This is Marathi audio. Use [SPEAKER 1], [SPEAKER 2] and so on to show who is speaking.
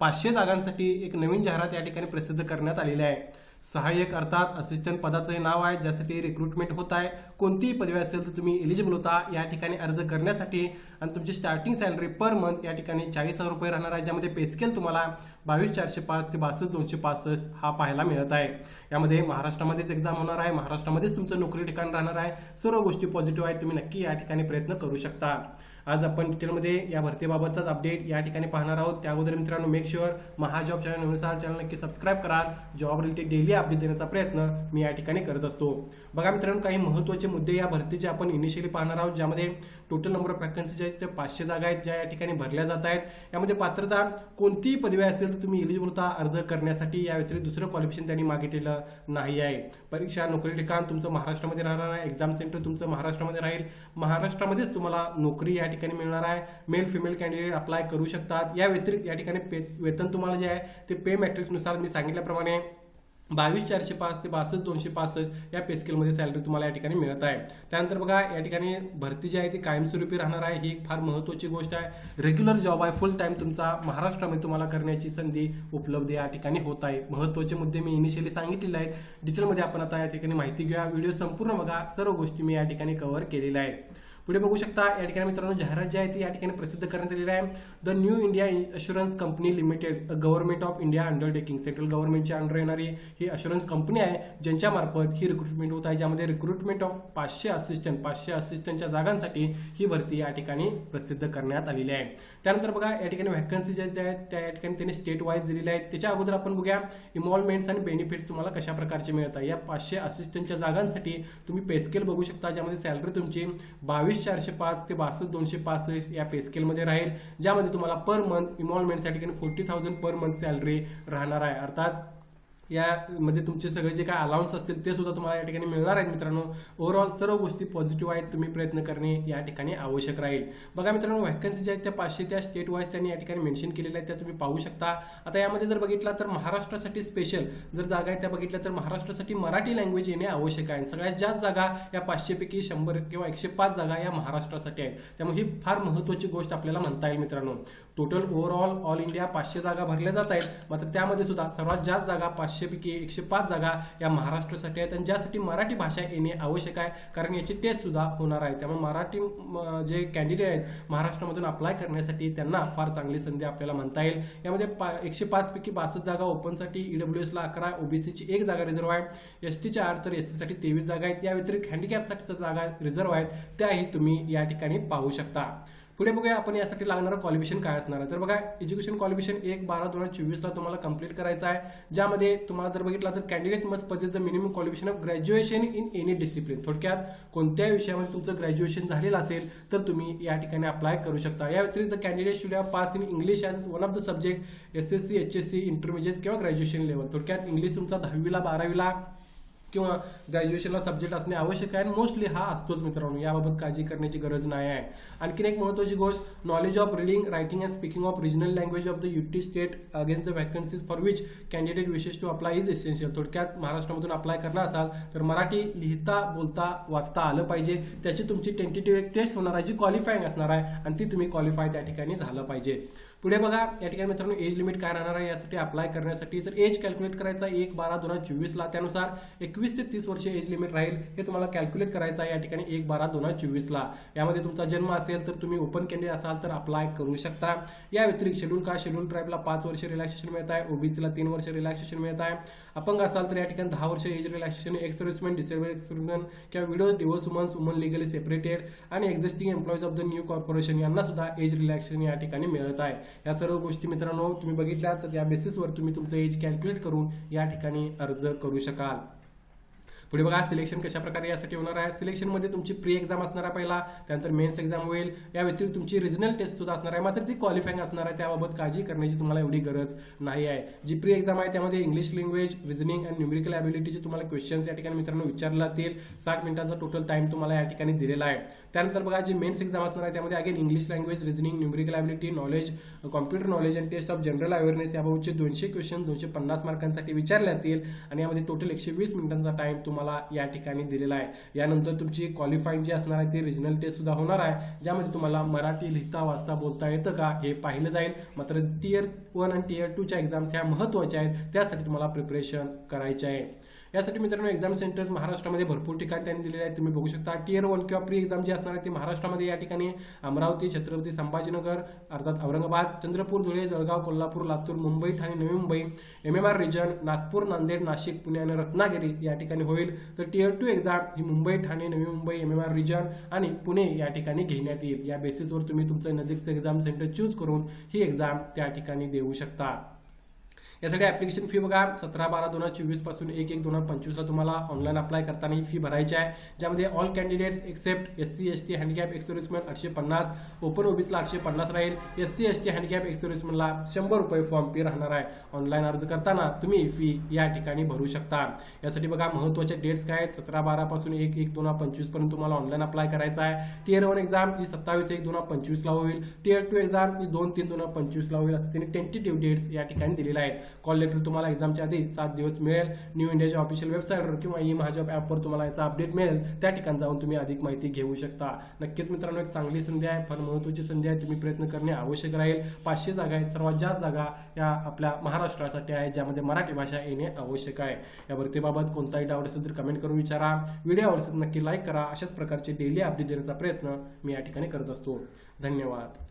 [SPEAKER 1] पाचशे जागांसाठी एक नवीन जाहिरात या ठिकाणी प्रसिद्ध करण्यात आलेली आहे. सहाय्यक अर्थात असिस्टंट पदाचं हे नाव आहे ज्यासाठी रिक्रुटमेंट होत आहे. कोणतीही पदवी असेल तर तुम्ही एलिजिबल होता. या ठिकाणी अर्ज करण्यासाठी आणि तुमची स्टार्टिंग सॅलरी पर मंथ या ठिकाणी चाळीस हजार रुपये राहणार आहे ज्यामध्ये पेस्केल तुम्हाला बावीस चारशे पाच ते बासष्ट दोनशे पासष्ट हा पाहायला मिळत आहे. यामध्ये महाराष्ट्रामध्येच एक्झाम होणार आहे. महाराष्ट्रामध्येच तुमचं नोकरी ठिकाण राहणार आहे. सर्व गोष्टी पॉझिटिव्ह आहेत. तुम्ही नक्की या ठिकाणी प्रयत्न करू शकता. आज आपण डिटेलमध्ये या भरतीबाबतचाच अपडेट या ठिकाणी पाहणार आहोत. त्या अगोदर मित्रांनो मेक शुअर महाजॉब चॅनल नवीन असाल चॅनल नक्की सबस्क्राईब कराल जॉब रिलेटेड डेली अपडेट देण्याचा प्रयत्न मी या ठिकाणी करत असतो. बघा मित्रांनो काही महत्त्वाचे मुद्दे या भरतीचे आपण इनिशियली पाहणार आहोत ज्यामध्ये टोटल नंबर ऑफ वॅकन्सी आहेत ते पाचशे जागा आहेत ज्या या ठिकाणी भरल्या जात आहेत. यामध्ये पात्रता कोणतीही पदवी असेल तर तुम्ही इलिजिबल होता अर्ज करण्यासाठी. या व्यतिरिक्त दुसरं क्वालिफिकेशन त्यांनी मागितलेलं नाही आहे. परीक्षा नोकरी ठिकाण तुमचं महाराष्ट्रामध्ये राहणार आहे. एक्झाम सेंटर तुमचं महाराष्ट्रामध्ये राहील. महाराष्ट्रामध्येच तुम्हाला नोकरी या ठिकाणी मिळणार आहे. मेल फिमेल कॅन्डिडेट अप्लाय करू शकतात. या व्यतिरिक्त या ठिकाणी पे वेतन तुम्हाला जे आहे ते पे मॅट्रिक्सनुसार मी सांगितल्याप्रमाणे बावीस चारशे पाच ते बासष्ट दोनशे पासष्ट या पेस्केलमध्ये सॅलरी तुम्हाला या ठिकाणी मिळत आहे. त्यानंतर बघा या ठिकाणी भरती जी आहे ती कायमस्वरूपी राहणार आहे. ही एक फार महत्त्वाची गोष्ट आहे. रेग्युलर जॉब आहे फुल टाईम तुमचा महाराष्ट्रामध्ये तुम्हाला करण्याची संधी उपलब्ध या ठिकाणी होत आहे. महत्त्वाचे मुद्दे मी इनिशियली सांगितलेले आहेत. डिटेलमध्ये आपण आता या ठिकाणी माहिती घेऊया. व्हिडिओ संपूर्ण बघा. सर्व गोष्टी मी या ठिकाणी कव्हर केलेल्या आहेत. पुढे बघू शकता या ठिकाणी मित्रांनो जाहिरात जी आहे ती या ठिकाणी प्रसिद्ध करण्यात आलेली आहे. The new India assurance company limited government of India undertaking central गव्हर्नमेंटच्या अंडर येणारी ही अशुरन्स कंपनी आहे ज्यांच्या मार्फत ही रिक्रुटमेंट होत आहे ज्यामध्ये रिक्रुटमेंट ऑफ पाचशे असिस्टंट पाचशे असिस्टंटच्या जागांसाठी ही भरती या ठिकाणी प्रसिद्ध करण्यात आलेली आहे. त्यानंतर बघा या ठिकाणी व्हॅकन्सी ज्या आहेत त्या या ठिकाणी त्यांनी स्टेट वाईज दिलेल्या आहेत. त्याच्या अगोदर आपण बघूया इन्व्हॉल्वमेंट्स आणि बेनिफिट्स तुम्हाला कशा प्रकारचे मिळतात. या पाचशे असिस्टंटच्या जागांसाठी तुम्ही पेस्केल बघू शकता ज्यामध्ये सॅलरी तुमची बावीस चारशे पाच ते बासष्ट दोनशे पासष्ट या पेस्केलमध्ये राहील ज्यामध्ये तुम्हाला per month इन्व्हॉल्वमेंटसाठी forty thousand per month salary राहणार आहे. अर्थात यामध्ये म्हणजे तुमचे सगळे जे काय अलाउन्स असतील ते सुद्धा तुम्हाला या ठिकाणी मिळणार आहेत मित्रांनो. ओव्हरऑल सर्व गोष्टी पॉझिटिव्ह आहेत. तुम्ही प्रयत्न करणे या ठिकाणी आवश्यक राहील. बघा मित्रांनो व्हॅकन्सी ज्या आहेत त्या पाचशे त्या स्टेट वाईज त्यांनी या ठिकाणी मेन्शन केलेल्या आहेत त्या तुम्ही पाहू शकता. आता यामध्ये जर बघितला तर महाराष्ट्रासाठी स्पेशल जर जागा आहेत त्या बघितल्या तर महाराष्ट्रासाठी मराठी लँग्वेज येणे आवश्यक आहे. सगळ्यात जास्त जागा या पाचशेपैकी शंभर किंवा एकशे पाच जागा या महाराष्ट्रासाठी आहेत. त्यामुळे ही फार महत्त्वाची गोष्ट आपल्याला म्हणता येईल मित्रांनो. टोटल ओव्हरऑल ऑल इंडिया पाचशे जागा भरल्या जात आहेत. मात्र त्यामध्ये सुद्धा सर्वात जास्त जागा पाचशे पैकी एकशे पाच जागा या महाराष्ट्रासाठी आहेत. आणि ज्यासाठी मराठी भाषा येणे आवश्यक आहे कारण याची टेस्ट सुद्धा होणार आहे. त्यामुळे मराठी म, जे कॅन्डिडेट आहेत महाराष्ट्रामधून अप्लाय करण्यासाठी त्यांना फार चांगली संधी आपल्याला म्हणता येईल. यामध्ये पा एकशे पाचपैकी बासष्ट जागा ओपनसाठी ईडब्ल्यू एसला अकरा ओबीसीची एक जागा रिझर्व्ह आहे. एस टीच्या आठ तर एस सीसाठी तेवीस जागा आहेत. या व्यतिरिक्त हँडिकॅपसाठीच्या जागा रिझर्व्ह आहेत. त्याही तुम्ही या ठिकाणी पाहू शकता. पुढे बघूया आपण यासाठी लागणारं क्वालिफिकेशन काय असणार आहे. तर बघा एज्युकेशन क्वालिफिकेशन एक बारा दोन हजार चोवीसला तुम्हाला कंप्लीट करायचं आहे. ज्यामध्ये तुम्हाला जर बघितलं तर candidate must possess the minimum qualification of graduation in any discipline थोडक्यात कोणत्याही विषयामध्ये तुमचं ग्रॅज्युएशन झालेलं असेल तर तुम्ही या ठिकाणी अप्लाय करू शकता. या व्यतिरिक्त candidate should have pass in English as one of the subject S S C H S C intermediate किंवा ग्रॅज्युएशन लेवल थोडक्यात इंग्लिश तुमचा दहावीला बारावीला किंवा ग्रॅज्युएशनला सब्जेक्ट असणे आवश्यक आहे. मोस्टली हा असतोच मित्रांनो. याबाबत काळजी करण्याची गरज नाही आहे. आणखीन एक महत्त्वाची गोष्ट knowledge of reading writing and speaking of regional language of the UT state against the vacancies for which candidate wishes to apply is essential थोडक्यात महाराष्ट्रामधून अप्लाय करणार असाल तर मराठी लिहिता बोलता वाचता आलं पाहिजे. त्याची तुमची टेंटेटिव्ह एक टेस्ट होणार आहे जी क्वालिफाईंग असणार आहे. आणि ती तुम्ही क्वालिफाय त्या ठिकाणी झालं पाहिजे. पुढे बघा या ठिकाणी मित्रांनो एज लिमिट काय राहणार आहे? यासाठी अप्लाय करण्यासाठी तर एज कॅल्क्युलेट करायचा एक बारा दोन हजार चोवीसला त्यानुसार एकवीस ते तीस वर्ष एज लिमिट राहील. हे तुम्हाला कॅल्क्युलेट करायचं आहे या ठिकाणी एक बारा दोन हजार चोवीसला यामध्ये तुमचा जन्म असेल तर तुम्ही ओपन कॅन्डिडेट असाल तर अप्लाय करू शकता. या व्यतिरिक्त शेड्यूल का? शेड्यूल ट्राईबला पाच वर्ष रिलॅक्सेशन मिळत आहे. ओबीसीला तीन वर्ष रिलॅक्सेशन मिळत आहे. अपंग असाल तर या ठिकाणी दहा वर्ष age relaxation ex serviceman disable ex serviceman किंवा widow divorce women's woman legally separated आणि existing employees of the new corporation यांना सुद्धा एज रिलॅक्सेशन या ठिकाणी मिळत आहे. या सर्व गोष्टी मित्रांनो तुम्ही बघितल्या तर या बेसिसवर तुम्ही तुमचं एज कॅल्क्युलेट करून या ठिकाणी अर्ज करू शकाल. पुढे बघा सिलेक्शन कशा प्रकारे यासाठी होणार आहे? सिलेक्शनमध्ये तुमची प्री एक्झाम असणार आहे पहिला त्यानंतर मेन्स एक्झाम होईल. या व्यतिरिक्त तुमची रिजनल टेस्ट सुद्धा असणार आहे. मात्र ती क्वालिफाईंग असणार आहे. त्याबाबत काळजी करण्याची तुम्हाला एवढी गरज नाही आहे. जी प्री एक्झाम आहे त्यामध्ये English language reasoning and numerical ॲबिलिटीचे तुम्हाला क्वेश्चन्स या ठिकाणी मित्रांनो विचारले जातील. साठ मिनिटांचा टोटल टाइम तुम्हाला या ठिकाणी दिलेला आहे. त्यानंतर बघा जी मेन्स एक्झाम असणार आहे त्यामध्ये again English language reasoning numerical ability knowledge computer knowledge and test of general awareness याबाबतचे दोनशे क्वेश्चन दोनशे पन्नास मार्कांसाठी विचारले जातील. आणि यामध्ये टोटल एकशे वीस मिनिटांचा टाइम तुम्हाला या ठिकाणी दिलेला आहे. यानंतर तुमची क्वालिफाईड जी असणार आहे ती रिजनल टेस्ट सुद्धा होणार आहे. ज्यामध्ये तुम्हाला मराठी लिहिता वाचता बोलता येतं का हे पाहिलं जाईल. मात्र टीयर वन आणि टीयर टूच्या एक्झाम्स ह्या महत्त्वाच्या आहेत. त्यासाठी तुम्हाला प्रिपरेशन करायचे आहे. यासाठी मित्रांनो एक्झाम सेंटर्स महाराष्ट्रामध्ये भरपूर ठिकाणी त्यांनी दिलेले आहेत. तुम्ही बघू शकता टीयर वन किंवा प्री एक्झाम जी असणार आहे ती महाराष्ट्रामध्ये या ठिकाणी अमरावती छत्रपती संभाजीनगर अर्थात Aurangabad Chandrapur Dhule Jalgaon Kolhapur Latur Mumbai Thane Navi Mumbai M M R region Nagpur Nanded Nashik Pune आणि रत्नागिरी या ठिकाणी होईल. तर टीयर टू एक्झाम ही Mumbai Thane Navi Mumbai M M R region आणि पुणे या ठिकाणी घेण्यात येईल. या बेसिसवर तुम्ही तुमचं नजीकचं एक्झाम सेंटर चूज करून ही एक्झाम त्या ठिकाणी देऊ शकता. यासाठी ऍप्लिकेशन फी बघा सतरा बारा दोन हजार चोवीसपासून एक एक दोन हजार पंचवीसला तुम्हाला ऑनलाईन अप्लाय करताना ही फी भरायची आहे. ज्यामध्ये all candidates except S C S T handicap ex servicemen आठशे पन्नास ओपन ओबीसीला आठशे पन्नास राहील. S C S T handicap एक्सर्विसमेंटला शंभर रुपये फॉर्म फी राहणार आहे. ऑनलाईन अर्ज करताना तुम्ही फी या ठिकाणी भरू शकता. यासाठी बघा महत्त्वाच्या डेट्स काय आहेत? सतरा बारा पासून एक एक दोन हजार पंचवीसपर्यंत तुम्हाला ऑनलाईन अप्लाय करायचा आहे. टीयर वन एक्झाम ही सत्तावीस एक दोन हजार पंचवीसला होईल. टीयर टू एक्झाम ही दोन तीन दोन हजार पंचवीसला होईल. असं त्यांनी टेंटेटिव्ह डेट्स या ठिकाणी दिलेल्या आहेत. कॉल लेटर तुम्हाला एक्झामच्या आधी सात दिवस मिळेल. न्यू इंडियाच्या ऑफिशियल वेबसाईटवर किंवा ई महाजॉब ॲपवर तुम्हाला याचा अपडेट मिळेल. त्या ठिकाणी जाऊन तुम्ही अधिक माहिती घेऊ शकता. नक्कीच मित्रांनो एक चांगली संधी आहे. फार महत्वाची संधी आहे. तुम्ही प्रयत्न करणे आवश्यक राहील. पाचशे जागा आहेत. सर्वात जास्त जागा या आपल्या महाराष्ट्रासाठी आहे ज्यामध्ये मराठी भाषा येणे आवश्यक आहे. या भरतीबाबत कोणताही डाऊट असेल तर कमेंट करून विचारा. व्हिडिओ आवडत नक्की लाईक करा. अशाच प्रकारचे डेली अपडेट देण्याचा प्रयत्न मी या ठिकाणी करत असतो. धन्यवाद.